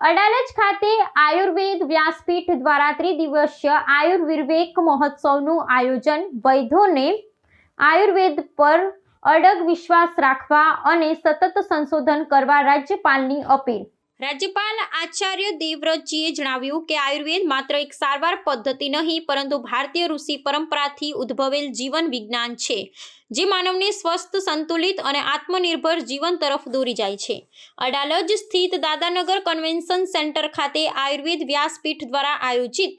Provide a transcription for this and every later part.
અડાલજ ખાતે આયુર્વેદ વ્યાસપીઠ દ્વારા ત્રિદિવસીય આયુર્વિવેક મહોત્સવનું આયોજન વૈદ્યોને આયુર્વેદ પર અડગ વિશ્વાસ રાખવા અને સતત સંશોધન કરવા રાજ્યપાલની અપીલ. રાજ્યપાલ આચાર્ય દેવવ્રતજીએ જણાવ્યું કે આયુર્વેદ માત્ર એક સારવાર પદ્ધતિ નહીં, પરંતુ ભારતીય ઋષિ પરંપરાથી ઉદ્ભવેલ જીવન વિજ્ઞાન છે, જે માનવને સ્વસ્થ, સંતુલિત અને આત્મનિર્ભર જીવન તરફ દોરી જાય છે. અડાલજ સ્થિત દાદાનગર કન્વેન્શન સેન્ટર ખાતે આયુર્વેદ વ્યાસપીઠ દ્વારા આયોજિત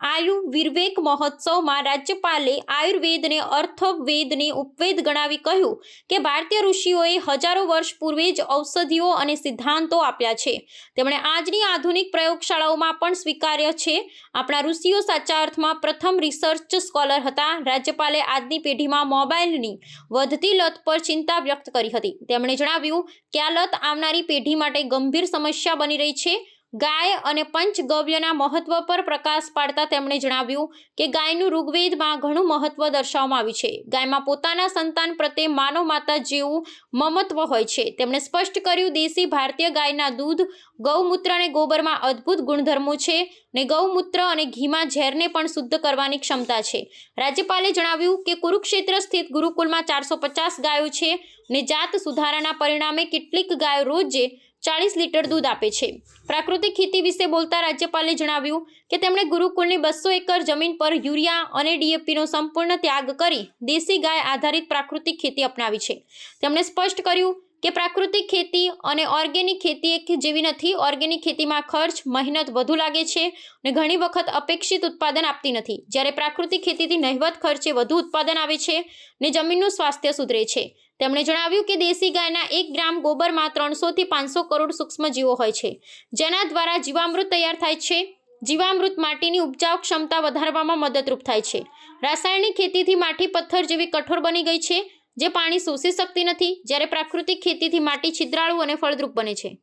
આયુ વિર્વેક મહોત્સવમાં રાજ્યપાલે આયુર્વેદને અર્થવેદને ઉપવેદ ગણાવી કહ્યું કે ભારતીય ઋષિઓએ હજારો વર્ષ પૂર્વે જ ઔષધિઓ અને સિદ્ધાંતો આપ્યા છે. તેમણે આજની આધુનિક પ્રયોગશાળાઓમાં પણ સ્વીકાર્ય છે. આપણા ઋષિઓ સાચા અર્થમાં પ્રથમ રિસર્ચ સ્કોલર હતા. રાજ્યપાલે આજની પેઢીમાં મોબાઈલની વધતી લત પર ચિંતા વ્યક્ત કરી હતી. તેમણે જણાવ્યું કે આ લત આવનારી પેઢી માટે ગંભીર સમસ્યા બની રહી છે? ગાય અને પંચગવ્યના મહત્વ પર પ્રકાશ પાડતા તેમણે જણાવ્યું કે ગાયનું ઋગ્વેદમાં ઘણું મહત્વ દર્શાવવામાં આવ્યું છે. ગાયમાં પોતાના સંતાન પ્રત્યે માનવ માતા જેવું મમત્વ હોય છે. તેમણે સ્પષ્ટ કર્યું, દેશી ભારતીય ગાયના દૂધ ગૌમૂત્ર અને ગોબરમાં અદ્ભુત ગુણધર્મો છે. ને ગૌમૂત્ર અને ઘીમાં ઝેરને પણ શુદ્ધ કરવાની ક્ષમતા છે. રાજ્યપાલે જણાવ્યું કે કુરુક્ષેત્ર સ્થિત ગુરુકુલમાં ચારસો પચાસ ગાયો છે ને જાત સુધારાના પરિણામે કેટલીક ગાયો રોજે ચાલીસ લીટર દૂધ આપે છે. પ્રાકૃતિક ખેતી વિશે બોલતા રાજ્યપાલે જણાવ્યું કે તેમણે ગુરુકુળની બસો એકર જમીન પર યુરિયા અને ડીએપીનો સંપૂર્ણ ત્યાગ કરી દેશી ગાય આધારિત પ્રાકૃતિક ખેતી અપનાવી છે. તેમણે સ્પષ્ટ કર્યું કે પ્રાકૃતિક ખેતી અને ઓર્ગેનિક ખેતી એક જેવી નથી. ઓર્ગેનિક ખેતીમાં ખર્ચ, મહેનત વધુ લાગે છે અને ઘણી વખત અપેક્ષિત ઉત્પાદન આપતી નથી. જ્યારે પ્રાકૃતિક ખેતીથી નહિવત ખર્ચે વધુ ઉત્પાદન આવે છે ને જમીનનું સ્વાસ્થ્ય સુધરે છે. તેમણે જણાવ્યું કે દેશી ગાયના એક ગ્રામ ગોબરમાં ત્રણસોથી પાંચસો કરોડ સૂક્ષ્મજીવો હોય છે, જેના દ્વારા જીવામૃત તૈયાર થાય છે. જીવામૃત માટીની ઉપજાવ ક્ષમતા વધારવામાં મદદરૂપ થાય છે. રાસાયણિક ખેતીથી માટી પથ્થર જેવી કઠોર બની ગઈ છે જે પાણી શોષી શકતી નથી જ્યારે પ્રાકૃતિક ખેતીથી માટી છિદ્રાળુ અને ફળદ્રુપ બને છે.